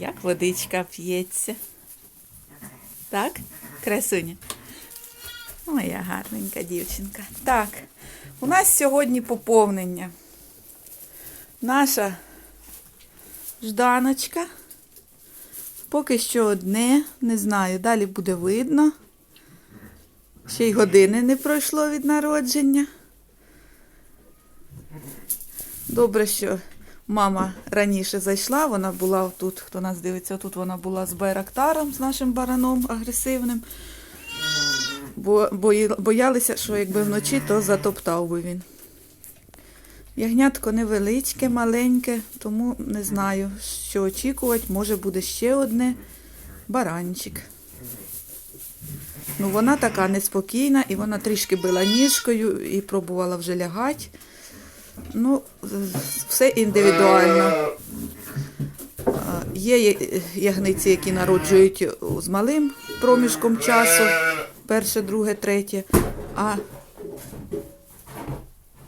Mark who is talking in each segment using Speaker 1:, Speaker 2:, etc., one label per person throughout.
Speaker 1: Як водичка п'ється. Так, красуня? Моя гарненька дівчинка. Так, у нас сьогодні поповнення. Наша Жданочка. Поки що одне, не знаю, далі буде видно. Ще й години не пройшло від народження. Добре, що мама раніше зайшла, вона була тут, хто нас дивиться, тут вона була з Байрактаром, з нашим бараном агресивним. Бо боялися, що якби вночі, то затоптав би він. Ягнятко невеличке, маленьке, тому не знаю, що очікувати. Може буде ще одне баранчик. Ну, вона така неспокійна, і вона трішки била ніжкою і пробувала вже лягати. Ну, все індивідуально. Є ягниці, які народжують з малим проміжком часу, перше, друге, третє. А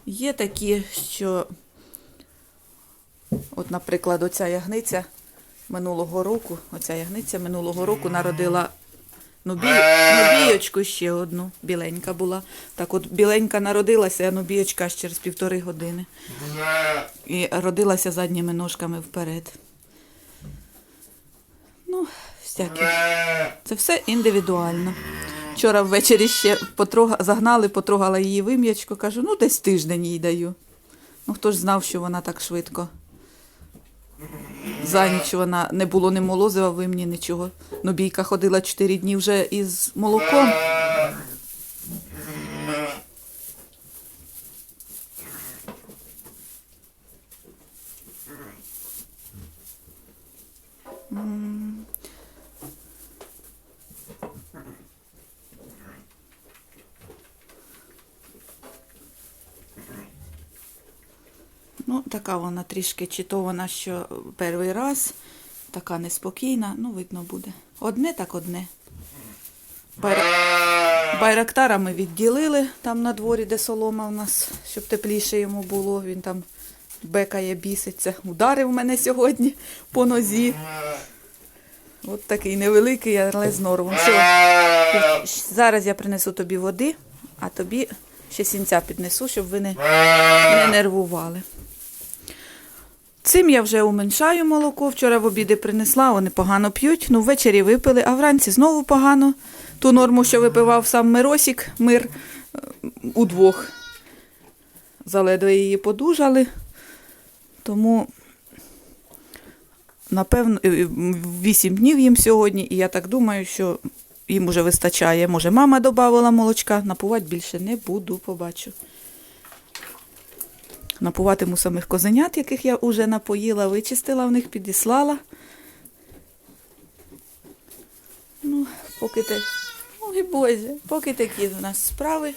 Speaker 1: є такі, що, от, наприклад, оця ягниця минулого року, оця ягниця минулого року народила нубієчку ще одну, біленька була. Так от біленька народилася, а нубієчка аж через півтори години. І родилася задніми ножками вперед. Ну, всяке. Це все індивідуально. Вчора ввечері ще потрога... загнали, потрогала її вим'ячко, кажу, ну десь тиждень їй даю. Ну хто ж знав, що вона так швидко. За ніч вона не було ні молозива ви мені нічого. Ну, бійка ходила 4 дні вже із молоком. М. Ну, така вона трішки чи то вона що перший раз, така неспокійна, ну, видно буде. Одне так одне. Байра... Байрактара ми відділили там на дворі, де солома у нас, щоб тепліше йому було. Він там бекає, біситься. Ударив мене сьогодні по нозі. От такий невеликий, але з норвом. Все. Зараз я принесу тобі води, а тобі ще сінця піднесу, щоб ви не, не нервували. Цим я вже уменшаю молоко. Вчора в обіди принесла, вони погано п'ють. Ну, ввечері випили, а вранці знову погано. Ту норму, що випивав сам Миросік, мир е, удвох. Заледве її подужали. Тому, напевно, 8 днів їм сьогодні, і я так думаю, що їм уже вистачає. Може, мама додавала молочка, напувати більше не буду, побачу. Напуватиму самих козенят, яких я вже напоїла, вичистила в них, підіслала. Ну, поки те. Ой, Боже, поки такі в нас справи.